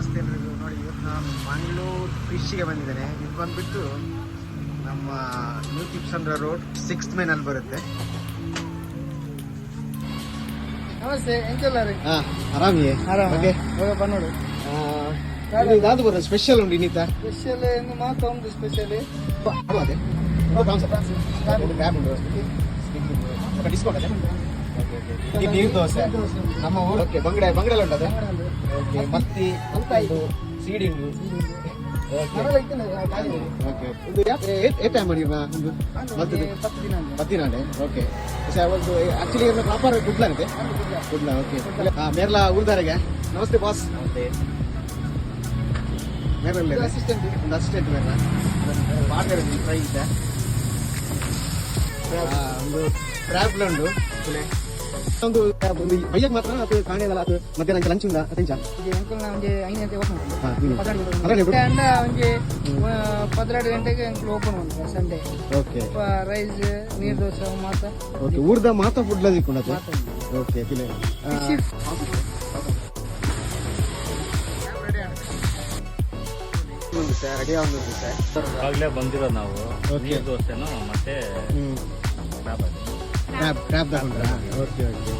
ನಮಸ್ತೆ ಎಲ್ರಿಗೂ. ನೋಡಿ ಇವತ್ತು ನಾನು ಮಂಗಳೂರು ಫಿಶ್ಗೆ ಬಂದಿದ್ದೇನೆ. ಇದು ಬಂದ್ಬಿಟ್ಟು ನಮ್ಮ ನ್ಯೂ ಕಿಪ್ಸಂದ್ರ ರೋಡ್ ಸಿಕ್ಸ್ತ್ ಅಲ್ಲಿ ಬರುತ್ತೆ. ನಮಸ್ತೆ ಎಂತೆಲ್ಲ ರೀ? ಹಾ ಆರಾಮಿಯೇ? ಆರಾಮ. ಓಕೆ. ಹೋಗಪ್ಪ ನೋಡು. ಇದಾದ ಬರೋದು ಸ್ಪೆಷಲ್ ಉಂಟು ಇನ್ನಿತ ಸ್ಪೆಷಲ್ ಏನು ಮಾತ್ರ ಒಂದು ಸ್ಪೆಷಲ್ ಅದೇ ಉಂಟು ಡಿಸ್ಕೌಂಟ್ ಅದೇ? ಈ ನೀರು ದೋಸೆ. ನಮ್ಮ ಊರು ಓಕೆ ಬಂಗಡೆ ಬಂಗಡೆ ಉಂಟು ಅದೇ? ಮತ್ತಿ ಉಂಟು ಸೀಡಿಂಗು ಓಕೆ ಇದು ಎ ಟೈಮ್ ಮಾಡಿ ಒಂದು ಪತ್ತು. ಪತ್ತಿನಾಡೆ ಓಕೆ ಒಂದು ಆಕ್ಚುಲಿ ಪ್ರಾಪರ್ ಗುಡ್ಲ ಅಂತೆ ಗುಡ್ಲ. ಓಕೆ ಮೇರ್ಲ ನಮಸ್ತೆ ಬಾಸ್ ನಮಸ್ತೆ. ಮೇರಲ್ಲೇ ಅಸಿಸ್ಟೆಂಟ್. ಒಂದು ಅಸಿಸ್ಟೆಂಟ್ ಮೇರ್ಲ. ಮಾಡ್ತಾರೆ ಟ್ರೈ ಇದೆ. ಆ, ಒಂದು ಟ್ರ್ಯಾಪ್ಲ ಪುಲೆ ಒಂದು ಒಂದು ಬೈಯಕ್ ಮಾತ್ರ ಅದು ಕಾಣೆದಲ್ಲ ಅದು ಮಧ್ಯಾಹ್ನ ಲಂಚ್ ಉಂಡ ಅದಿಂಚ ಅಂಕಲ್ ಒಂಜಿ ಐದು ಗಂಟೆ ಓಪನ್ ಅದೇ. ಅಂಡ ಒಂಜಿ ಗಂಟೆಗೆ ಎಂಕಲ್ ಓಪನ್ ಉಂಟು Sunday okay rice neer dosa ಮಾತ ಓಕೆ ಊರ್ದ ಮಾತಾ ಫುಡ್ ದಿಕ್ಕೊಂಡತ್ತೆ ಕೊಂಡ ಓಕೆ ಕಿಲೆ. ಸರ್ ರೆಡಿ ಒಂದು ಸರ್. ಆಗ್ಲೇ ಬಂದಿರೋದು ನಾವು. ನೀರ್ ದೋಸೆನು ಮತ್ತೆ ಅದು. ಟ್ರ್ಯಾಪ್ ಟ್ರ್ಯಾಪ್ ತಗೊಂಡ್ರಾ? ಓಕೆ ಓಕೆ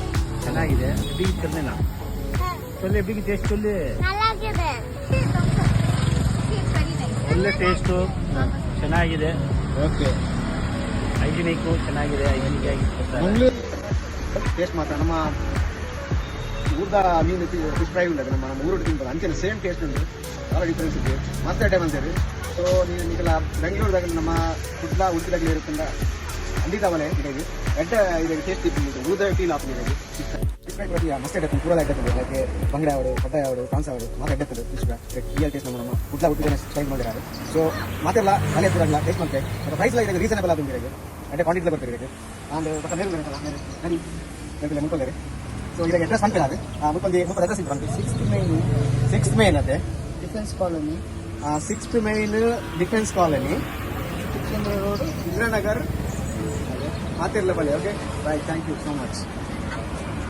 ಚೆನ್ನಾಗಿದೆ. ಬಿಗಿ ಚೊಲ್ಲೆನಾ ಚೊಲ್ಲೆ ಬಿಗಿ ಟೇಸ್ಟ್ ಚೊಲ್ಲೆ. ಚೆನ್ನಾಗಿದೆ ಒಳ್ಳೆ ಟೇಸ್ಟು ಚೆನ್ನಾಗಿದೆ. ಓಕೆ ಹೈಜಿನಿಕ್ಕು ಚೆನ್ನಾಗಿದೆ. ಹೈಜಿನಿಕ್ ಆಗಿ. ಮಂಗಳೂರು ಟೇಸ್ಟ್ ಮಾತ್ರ. ನಮ್ಮ ಊರ್ದ ಮೀನು ಫಿಶ್ ಫ್ರೈ ಉಂಟು ನಮ್ಮ ನಮ್ಮ ಊರು ತಿಂತಾರೆ. ಅಂಚೆ ಸೇಮ್ ಟೇಸ್ಟ್ ಉಂಟು. ಭಾಳ ಡಿಫ್ರೆನ್ಸ್ ಇದೆ. ಮಸ್ತ್ ಟೈಮ್ ಅಂತೇಳಿ ಸೊ ನೀವು ಈಗೆಲ್ಲ ಬೆಂಗಳೂರದಾಗ ನಮ್ಮ ಕುಡ್ಲಾ ಉಡುಪಿದಾಗಲೇ ಇರುತ್ತಂದ ಖಂಡಿತ ಅವಲೇ ಇದೆ ಎಡ್ಡ ಇದೆ ಟೇಸ್ಟ್ ಇದ್ದು ಉಳಿದ ಫೀಲ್ ಆಗ್ತದೆ ಇದೆ ಮಸ್ತ್ ಎಡ್ಡೆ ಪೂರ ಎಡ್ಡೆ ಅದಕ್ಕೆ ಬಂಗಡೆ ಅವರು ಕೊಟ್ಟಾಯ ಅವರು ಕಾನ್ಸ ಅವರು ಮಾತು ಎಡ್ಡೆ ಪುಷ್ಪ ರಿಯಲ್ ಟೇಸ್ಟ್ ನಮ್ಮ ಉಟ್ಲ ಹುಟ್ಟಿದ ಟ್ರೈ ಮಾಡಿದ್ದಾರೆ ಸೊ ಮಾತೆಲ್ಲ ಅಲ್ಲೇ ಕೂಡ ಟೇಸ್ಟ್ ಮಾಡ್ತಾರೆ ಮತ್ತು ಪ್ರೈಸ್ ಎಲ್ಲ ಇದೆ ರೀಸನಬಲ್ ಆದ ಇದೆ ಅಡ್ಡೆ ಕ್ವಾಂಟಿಟಿಲ ಬರ್ತಾರೆ ಇದಕ್ಕೆ ಆಮೇಲೆ ಮತ್ತೆ ಮೇಲೆ ಮೇಲೆ ಮುಂದ್ಕೊಳ್ಳಿ ಸೊ ಇದಕ್ಕೆ ಅಡ್ರೆಸ್ ಅಂತ ಅದು? ಮುಪ್ಪಲ್ಲಿ ಮುಪ್ಪತ್ತು ಅಡ್ರೆಸ್ ಇದೆ ಬಂದು ಸಿಕ್ಸ್ತ್ ಮೈನ್ ಸಿಕ್ಸ್ತ್ ಅದೇ. Defence colony sixth main defence colony road Indiranagar Okay? Right, thank you so much.